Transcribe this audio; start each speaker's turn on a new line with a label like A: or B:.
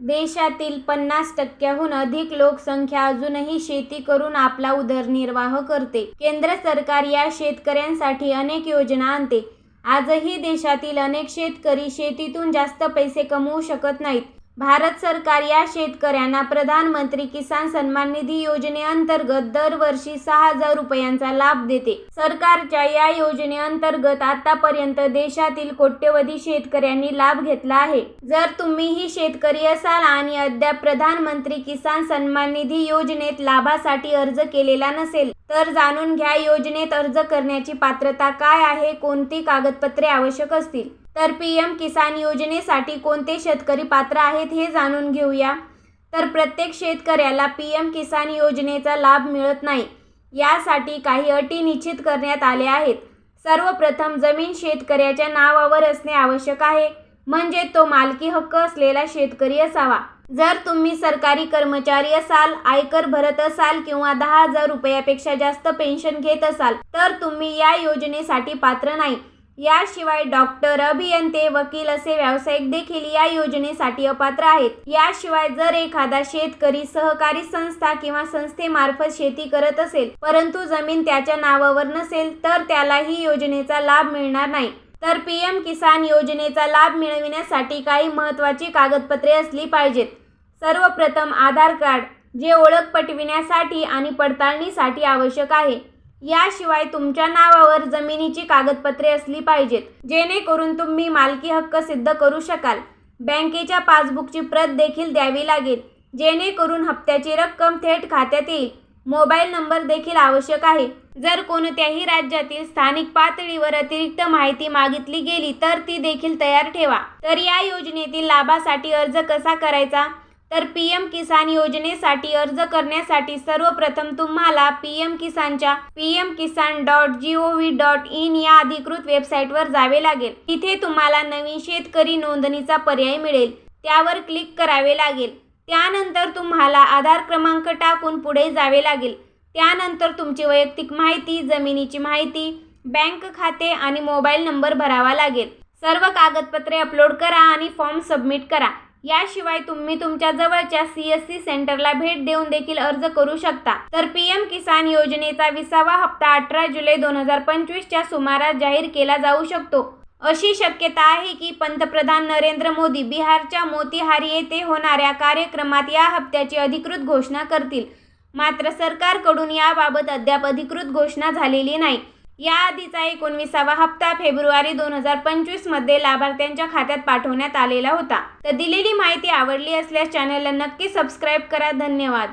A: देशातील पन्नास टक्क्याहून अधिक लोकसंख्या अजूनही शेती करून आपला उदरनिर्वाह करते. केंद्र सरकार या शेतकऱ्यांसाठी अनेक योजना आणते. आजही देशातील अनेक शेतकरी शेतीतून जास्त पैसे कमवू शकत नाहीत. भारत सरकार या शेतकऱ्यांना प्रधानमंत्री किसान सन्मान निधी योजनेअंतर्गत दरवर्षी सहा हजार रुपयांचा लाभ देते. सरकारच्या या योजनेअंतर्गत आतापर्यंत देशातील कोट्यवधी शेतकऱ्यांनी लाभ घेतला आहे. जर तुम्हीही शेतकरी असाल आणि अद्याप प्रधानमंत्री किसान सन्मान निधी योजनेत लाभासाठी अर्ज केलेला नसेल, तर जाणून घ्या योजनेत अर्ज करण्याची पात्रता काय आहे, कोणती कागदपत्रे आवश्यक असतील. तर पीएम किसान योजनेसाठी कोणते शेतकरी पात्र आहेत हे जाणून घेऊया. तर प्रत्येक शेतकऱ्याला पीएम किसान योजनेचा लाभ मिळत नाही. यासाठी काही अटी निश्चित करण्यात आल्या आहेत. सर्वप्रथम जमीन शेतकऱ्याच्या नावावर असणे आवश्यक आहे. म्हणजे तो मालकी हक्क असलेला शेतकरी असावा. जर तुम्ही सरकारी कर्मचारी असाल, आयकर भरत असाल किंवा दहा हजार रुपयापेक्षा जास्त पेन्शन घेत असाल, तर तुम्ही या योजनेसाठी पात्र नाही. याशिवाय डॉक्टर, अभियंते, वकील असे व्यावसायिक देखील या योजनेसाठी अपात्र आहेत. याशिवाय जर एखादा शेतकरी सहकारी संस्था किंवा संस्थेमार्फत शेती करत असेल, परंतु जमीन त्याच्या नावावर नसेल, तर त्याला ही योजनेचा लाभ मिळणार नाही. तर पीएम किसान योजनेचा लाभ मिळविण्यासाठी काही महत्त्वाची कागदपत्रे असली पाहिजेत. सर्वप्रथम आधार कार्ड, जे ओळख पटविण्यासाठी आणि पडताळणीसाठी आवश्यक आहे. याशिवाय तुमच्या नावावर जमिनीची कागदपत्रे असली पाहिजेत, जेणेकरून तुम्ही मालकी हक्क सिद्ध करू शकाल. बँकेच्या पासबुकची प्रत देखील द्यावी लागेल, जेणेकरून हप्त्याची रक्कम थेट खात्यात येईल. मोबाईल नंबर देखील आवश्यक आहे. जर कोणत्याही राज्यातील स्थानिक पातळीवर अतिरिक्त माहिती मागितली गेली तर ती देखील तयार ठेवा. तर या योजनेतील लाभासाठी अर्ज कसा करायचा? तर पीएम किसान योजनेसाठी अर्ज करण्यासाठी सर्वप्रथम तुम्हाला PM किसानच्या पीएमकिसान dot G O V dot in या अधिकृत वेबसाईटवर जावे लागेल. तिथे तुम्हाला नवीन शेतकरी नोंदणीचा पर्याय मिळेल. त्यावर क्लिक करावे लागेल. त्यानंतर तुम्हाला आधार क्रमांक टाकून पुढे जावे लागेल. त्यानंतर तुमची वैयक्तिक माहिती, जमिनीची माहिती, बँक खाते आणि मोबाईल नंबर भरावा लागेल. सर्व कागदपत्रे अपलोड करा आणि फॉर्म सबमिट करा. याशिवाय तुम्ही तुमच्या जवळच्या सी एस सी सेंटरला भेट देऊन देखील अर्ज करू शकता. तर पी एम किसान योजनेचा विसावा हप्ता अठरा जुलै दोन हजार पंचवीसच्या सुमारास जाहीर केला जाऊ शकतो. अशी शक्यता आहे की पंतप्रधान नरेंद्र मोदी बिहारच्या मोतीहारी येथे होणाऱ्या कार्यक्रमात या हप्त्याची अधिकृत घोषणा करतील. मात्र सरकारकडून याबाबत अद्याप अधिकृत घोषणा झालेली नाही. याआधीचा एकोणविसावा हप्ता फेब्रुवारी दोन हजार पंचवीसमध्ये लाभार्थ्यांच्या खात्यात पाठवण्यात आलेला होता. तर दिलेली माहिती आवडली असल्यास चॅनलला नक्की सबस्क्राईब करा. धन्यवाद.